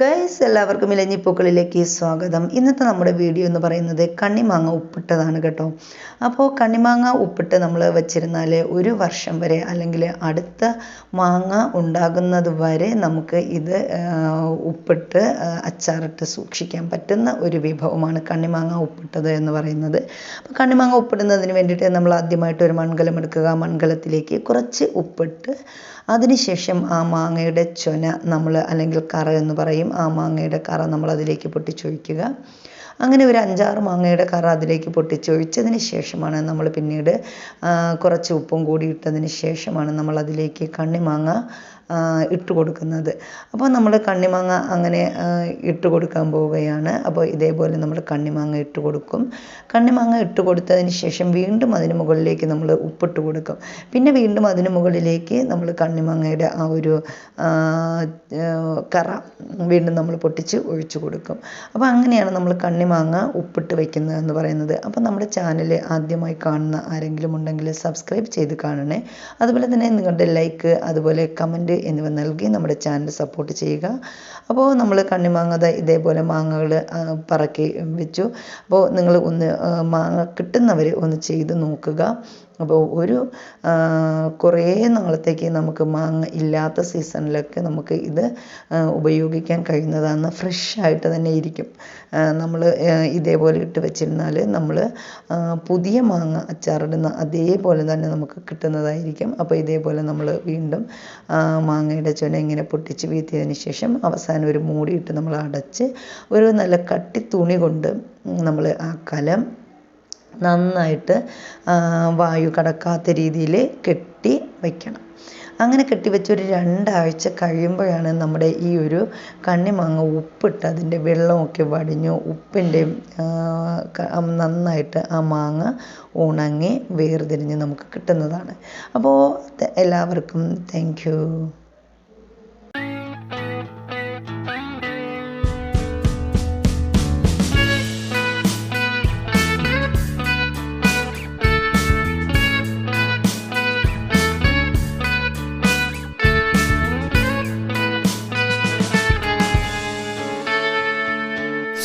Guys എല്ലാവർക്കും ഇലഞ്ഞിപ്പൂക്കളിലേക്ക് സ്വാഗതം. ഇന്നത്തെ നമ്മുടെ വീഡിയോ എന്ന് പറയുന്നത് കണ്ണിമാങ്ങ ഉപ്പിട്ടതാണ് കേട്ടോ. അപ്പോൾ കണ്ണിമാങ്ങ ഉപ്പിട്ട് നമ്മൾ വെച്ചിരുന്നാൽ ഒരു വർഷം വരെ അല്ലെങ്കിൽ അടുത്ത മാങ്ങ ഉണ്ടാകുന്നത് വരെ നമുക്ക് ഇത് ഉപ്പിട്ട് അച്ചാറിട്ട് സൂക്ഷിക്കാൻ പറ്റുന്ന ഒരു വിഭവമാണ് കണ്ണിമാങ്ങ ഉപ്പിട്ടത് എന്ന് പറയുന്നത്. അപ്പോൾ കണ്ണിമാങ്ങ ഉപ്പിടുന്നതിന് വേണ്ടിയിട്ട് നമ്മൾ ആദ്യമായിട്ട് ഒരു മൺകലം എടുക്കുക. മൺകലത്തിലേക്ക് കുറച്ച് ഉപ്പിട്ട് അതിനുശേഷം ആ മാങ്ങയുടെ ചൊന നമ്മൾ അല്ലെങ്കിൽ കറ എന്ന് പറയും. ആ മാങ്ങയുടെ കറ നമ്മൾ അതിലേക്ക് പൊട്ടിച്ചൊഴിക്കുക. അങ്ങനെ ഒരു അഞ്ചാറ് മാങ്ങയുടെ കറ അതിലേക്ക് പൊട്ടിച്ചൊഴിച്ചതിന് ശേഷമാണ് നമ്മൾ പിന്നീട് കുറച്ച് ഉപ്പും കൂടി ഇട്ടതിന് ശേഷമാണ് നമ്മൾ അതിലേക്ക് കണ്ണിമാങ്ങ ഇട്ട് കൊടുക്കുന്നത്. അപ്പോൾ നമ്മൾ കണ്ണിമാങ്ങ അങ്ങനെ ഇട്ട് കൊടുക്കാൻ പോവുകയാണ്. അപ്പോൾ ഇതേപോലെ നമ്മൾ കണ്ണിമാങ്ങ ഇട്ട് കൊടുക്കും. കണ്ണിമാങ്ങ ഇട്ട് കൊടുത്തതിന് ശേഷം വീണ്ടും അതിന് മുകളിലേക്ക് നമ്മൾ ഉപ്പിട്ട് കൊടുക്കും. പിന്നെ വീണ്ടും അതിന് മുകളിലേക്ക് നമ്മൾ കണ്ണിമാങ്ങയുടെ ആ ഒരു കറ വീണ്ടും നമ്മൾ പൊട്ടിച്ച് ഒഴിച്ചു കൊടുക്കും. അപ്പോൾ അങ്ങനെയാണ് നമ്മൾ കണ്ണിമാങ്ങ ഉപ്പിട്ട് വയ്ക്കുന്നത് എന്ന് പറയുന്നത്. അപ്പോൾ നമ്മുടെ ചാനൽ ആദ്യമായി കാണുന്ന ആരെങ്കിലും ഉണ്ടെങ്കിൽ സബ്സ്ക്രൈബ് ചെയ്ത് കാണണേ. അതുപോലെ തന്നെ നിങ്ങളുടെ ലൈക്ക് അതുപോലെ കമന്റ് എന്നിവ നൽകി നമ്മുടെ ചാനൽ സപ്പോർട്ട് ചെയ്യുക. അപ്പോൾ നമ്മൾ കണ്ണിമാങ്ങ ഇതേപോലെ മാങ്ങകൾ പറക്കി വെച്ചു. അപ്പോൾ നിങ്ങൾ ഒന്ന് മാങ്ങ കിട്ടുന്നവർ ഒന്ന് ചെയ്ത് നോക്കുക. അപ്പോൾ ഒരു കുറേ നാളത്തേക്ക് നമുക്ക് മാങ്ങ ഇല്ലാത്ത സീസണിലൊക്കെ നമുക്ക് ഇത് ഉപയോഗിക്കാൻ കഴിയുന്നതാണ്. ഫ്രഷ് ആയിട്ട് തന്നെ ഇരിക്കും. നമ്മൾ ഇതേപോലെ ഇട്ട് വെച്ചിരുന്നാൽ നമ്മൾ പുതിയ മാങ്ങ അച്ചാറിടുന്ന അതേപോലെ തന്നെ നമുക്ക് കിട്ടുന്നതായിരിക്കും. അപ്പോൾ ഇതേപോലെ നമ്മൾ വീണ്ടും മാങ്ങയുടെ ചുന ഇങ്ങനെ പൊട്ടിച്ച് വീത്തിയതിന് ശേഷം അവസാനം ഒരു മൂടിയിട്ട് നമ്മൾ അടച്ച് ഒരു നല്ല കട്ടി തുണി കൊണ്ട് നമ്മൾ ആ കലം നന്നായിട്ട് വായു കടക്കാത്ത രീതിയിൽ കെട്ടി വയ്ക്കണം അങ്ങനെ കെട്ടി കെട്ടിവെച്ച് ഒരു രണ്ടാഴ്ച കഴിയുമ്പോഴാണ് നമ്മുടെ ഈ ഒരു കണ്ണിമാങ്ങ ഉപ്പിട്ട് അതിന്റെ വെള്ളമൊക്കെ വടിഞ്ഞു ഉപ്പിന്റെ നന്നായിട്ട് ആ മാങ്ങ ഉണങ്ങി വേർതിരിഞ്ഞ് നമുക്ക് കിട്ടുന്നതാണ്. അപ്പോൾ എല്ലാവർക്കും താങ്ക്